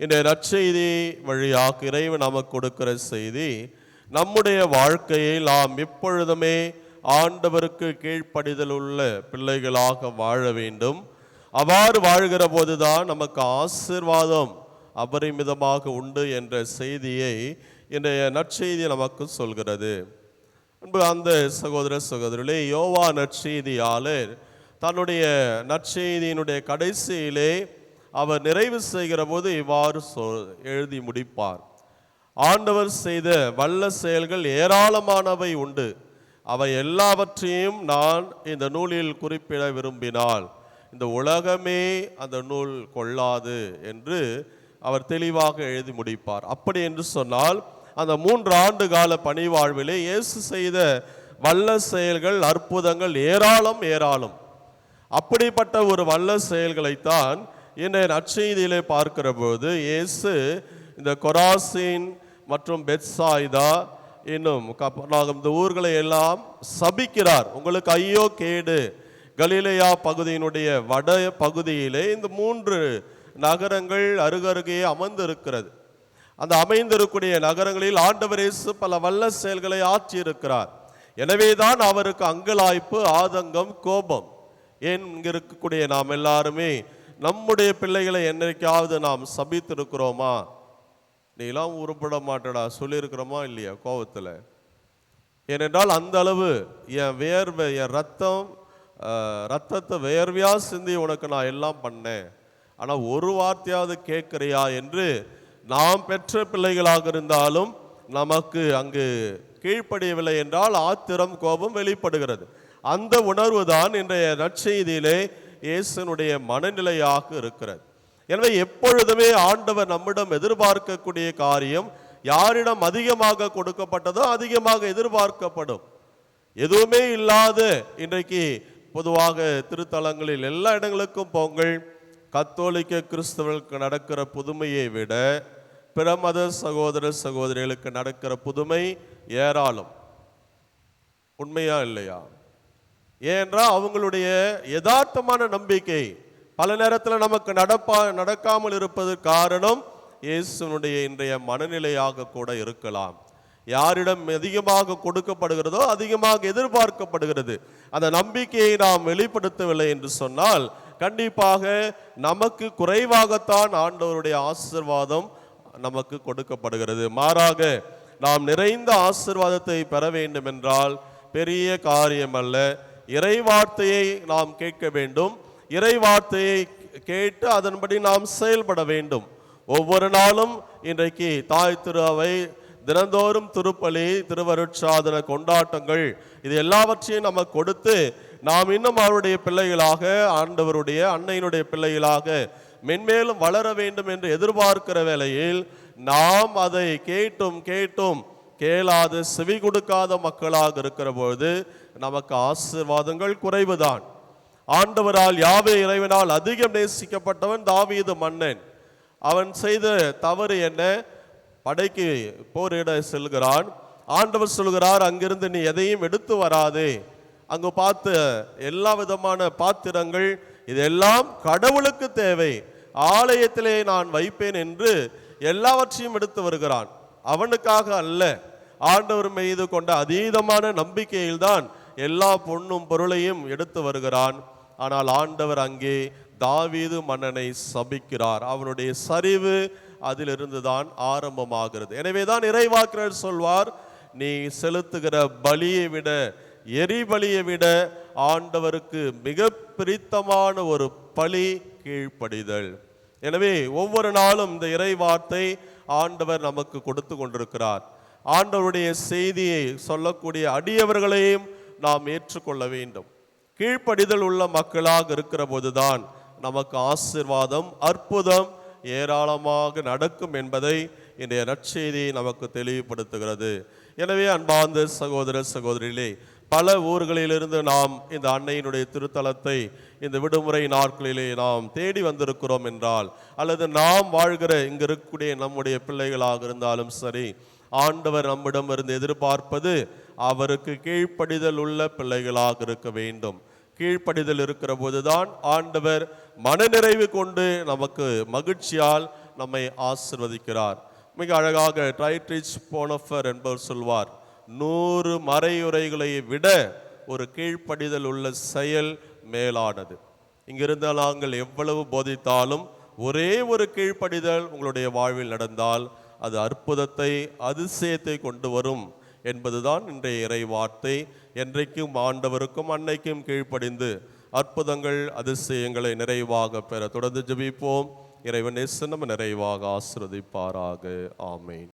இந்த நற்செய்தி வழியாக இறைவன் நமக்கு கொடுக்கிற செய்தி நம்முடைய வாழ்க்கையை நாம் எப்பொழுதுமே ஆண்டவருக்கு கீழ்ப்படிதல் உள்ள பிள்ளைகளாக வாழ வேண்டும். அவ்வாறு வாழ்கிற போதுதான் நமக்கு ஆசீர்வாதம் அபரிமிதமாக உண்டு என்ற செய்தியை இன்றைய நற்செய்தி நமக்கு சொல்கிறது. அன்பு அந்த சகோதர சகோதரிலே யோவா நற்செய்தியாளர் தன்னுடைய நற்செய்தியினுடைய கடைசியிலே அவர் நிறைவு செய்கிற போது இவ்வாறு சொ எழுதி முடிப்பார். ஆண்டவர் செய்த வல்ல செயல்கள் ஏராளமானவை உண்டு. அவை எல்லாவற்றையும் நான் இந்த நூலில் குறிப்பிட விரும்பினால் இந்த உலகமே அந்த நூல் கொள்ளாது என்று அவர் தெளிவாக எழுதி முடிப்பார். அப்படி என்று சொன்னால் அந்த மூன்று ஆண்டு கால பணி வாழ்விலே இயேசு செய்த வல்ல செயல்கள் அற்புதங்கள் ஏராளம் ஏராளம். அப்படிப்பட்ட ஒரு வல்ல செயல்களைத்தான் இன்றைய நற்செய்தியிலே பார்க்கிற போது இயேசு இந்த கொராசின் மற்றும் பெட்சாய்தா இன்னும் கப்பர்நாகம் இந்த ஊர்களை எல்லாம் சபிக்கிறார். உங்களுக்கு ஐயோ கேடு. கலிலையா பகுதியினுடைய வட பகுதியிலே இந்த மூன்று நகரங்கள் அருகருகே அமர்ந்திருக்கிறது அந்த அமைந்திருக்கக்கூடிய நகரங்களில் ஆண்டவர் இயேசு பல வல்ல செயல்களை ஆற்றியிருக்கிறார். எனவேதான் அவருக்கு அங்கலாய்ப்பு ஆதங்கம் கோபம். ஏன் இங்க இருக்கக்கூடிய நாம் எல்லாருமே நம்முடைய பிள்ளைகளை என்றைக்காவது நாம் சபித்திருக்கிறோமா? நீலாம் உருப்பட மாட்டடா சொல்லியிருக்கிறோமா இல்லையா கோபத்தில் ஏனென்றால் அந்த அளவு என் வேர்வை என் ரத்தம் ரத்தத்தை வேர்வையாக சிந்தி உனக்கு நான் எல்லாம் பண்ணேன். ஆனால் ஒரு வார்த்தையாவது கேட்குறியா என்று நாம் பெற்ற பிள்ளைகளாக இருந்தாலும் நமக்கு அங்கு கீழ்ப்படியவில்லை என்றால் ஆத்திரம் கோபம் வெளிப்படுகிறது. அந்த உணர்வு தான் இன்றைய நற்செய்தியிலே இயேசுனுடைய மனநிலையாக இருக்கிறது. எனவே எப்பொழுதுமே ஆண்டவர் நம்மிடம் எதிர்பார்க்கக்கூடிய காரியம் யாரிடம் அதிகமாக கொடுக்கப்பட்டதோ அதிகமாக எதிர்பார்க்கப்படும். எதுவுமே இல்லாத இன்றைக்கு பொதுவாக திருத்தலங்களில் எல்லா இடங்களுக்கும் போங்கள். கத்தோலிக்க கிறிஸ்தவர்களுக்கு நடக்கிற புதுமையை விட பிரமத சகோதர சகோதரிகளுக்கு நடக்கிற புதுமை ஏராளம். உண்மையா இல்லையா? ஏனென்றால் அவங்களுடைய யதார்த்தமான நம்பிக்கை பல நேரத்தில் நமக்கு நடப்பா நடக்காமல் இருப்பது காரணம் இயேசுனுடைய இன்றைய மனநிலையாக கூட இருக்கலாம். யாரிடம் அதிகமாக கொடுக்கப்படுகிறதோ அதிகமாக எதிர்பார்க்கப்படுகிறது. அந்த நம்பிக்கையை நாம் வெளிப்படுத்தவில்லை என்று சொன்னால் கண்டிப்பாக நமக்கு குறைவாகத்தான் ஆண்டவருடைய ஆசிர்வாதம் நமக்கு கொடுக்கப்படுகிறது. மாறாக நாம் நிறைந்த ஆசிர்வாதத்தை பெற வேண்டும் என்றால் பெரிய காரியம் அல்ல இறைவார்த்தையை நாம் கேட்க வேண்டும். இறைவார்த்தையை கேட்டு அதன்படி நாம் செயல்பட வேண்டும். ஒவ்வொரு நாளும் இன்றைக்கு தாய் திரு அவை தினந்தோறும் திருப்பலி திருவருட்சாதன கொண்டாட்டங்கள் இது எல்லாவற்றையும் நமக்கு கொடுத்து நாம் இன்னும் அவருடைய பிள்ளைகளாக ஆண்டவருடைய அன்னையினுடைய பிள்ளைகளாக மென்மேலும் வளர வேண்டும் என்று எதிர்பார்க்கிற வேளையில் நாம் அதை கேட்டும் கேட்டும். கேளாது செவி கொடுக்காத மக்களாக இருக்கிற பொழுது நமக்கு ஆசீர்வாதங்கள் குறைவுதான். ஆண்டவரால் யாவே இறைவனால் அதிகம் நேசிக்கப்பட்டவன் தாவீது மன்னன். அவன் செய்த தவறு என்ன? படைக்கு போரிட செல்கிறான். ஆண்டவர் சொல்கிறார் அங்கிருந்து நீ எதையும் எடுத்து வராதே. அங்கு பார்த்த எல்லா விதமான பாத்திரங்கள் இதெல்லாம் கடவுளுக்கு தேவை. ஆலயத்திலே நான் வைப்பேன் என்று எல்லாவற்றையும் எடுத்து வருகிறான். அவனுக்காக அல்ல. ஆண்டவர் மீது கொண்ட அதீதமான நம்பிக்கையில்தான் எல்லா பொண்ணும் பொருளையும் எடுத்து வருகிறான். ஆனால் ஆண்டவர் அங்கே தாவீது மன்னனை சபிக்கிறார். அவனுடைய சரிவு அதிலிருந்து தான் ஆரம்பமாகிறது. எனவே தான் இறைவாக்கிறர் சொல்வார் நீ செலுத்துகிற பலியை விட எரிபலியை விட ஆண்டவருக்கு மிக பிரித்தமான ஒரு பலி கீழ்ப்படிதல். எனவே ஒவ்வொரு நாளும் இந்த இறை வார்த்தை ஆண்டவர் நமக்கு கொடுத்து கொண்டிருக்கிறார். ஆண்டவருடைய செய்தியை சொல்லக்கூடிய அடியவர்களையும் நாம் ஏற்றுக்கொள்ள வேண்டும். கீழ்ப்படிதல் உள்ள மக்களாக இருக்கிற போதுதான் நமக்கு ஆசிர்வாதம் அற்புதம் ஏராளமாக நடக்கும் என்பதை இன்றைய நற்செய்தி நமக்கு தெளிவுபடுத்துகிறது. எனவே அன்பார்ந்த சகோதர சகோதரிகளே பல ஊர்களிலிருந்து நாம் இந்த அன்னையினுடைய திருத்தலத்தை இந்த விடுமுறை நாட்களிலே நாம் தேடி வந்திருக்கிறோம் என்றால் அல்லது நாம் வாழ்கிற இங்க இருக்கக்கூடிய நம்முடைய பிள்ளைகளாக இருந்தாலும் சரி ஆண்டவர் நம்மிடம் இருந்து எதிர்பார்ப்பது அவருக்கு கீழ்ப்படிதல் உள்ள பிள்ளைகளாக இருக்க வேண்டும். கீழ்ப்படிதல் இருக்கிற போதுதான் ஆண்டவர் மனநிறைவு கொண்டு நமக்கு மகிழ்ச்சியால் நம்மை ஆசிர்வதிக்கிறார். மிக அழகாக ட்ரைட்ரிச் போனஃபர் என்பவர் சொல்வார் நூறு மறையுரைகளை விட ஒரு கீழ்ப்படிதல் உள்ள செயல் மேலானது. இங்கிருந்து நாங்கள் எவ்வளவு போதித்தாலும் ஒரே ஒரு கீழ்ப்படிதல் உங்களுடைய வாழ்வில் நடந்தால் அது அற்புதத்தை அதிசயத்தை கொண்டு வரும் என்பதுதான் இன்றைய இறை வார்த்தை என்றைக்கும் ஆண்டவருக்கும் அன்னைக்கும் கீழ்ப்படிந்து அற்புதங்கள் அதிசயங்களை நிறைவாக பெற தொடர்ந்து ஜபிப்போம். இறைவன் நம்ம நிறைவாக ஆசிரதிப்பாராக ஆமேன்.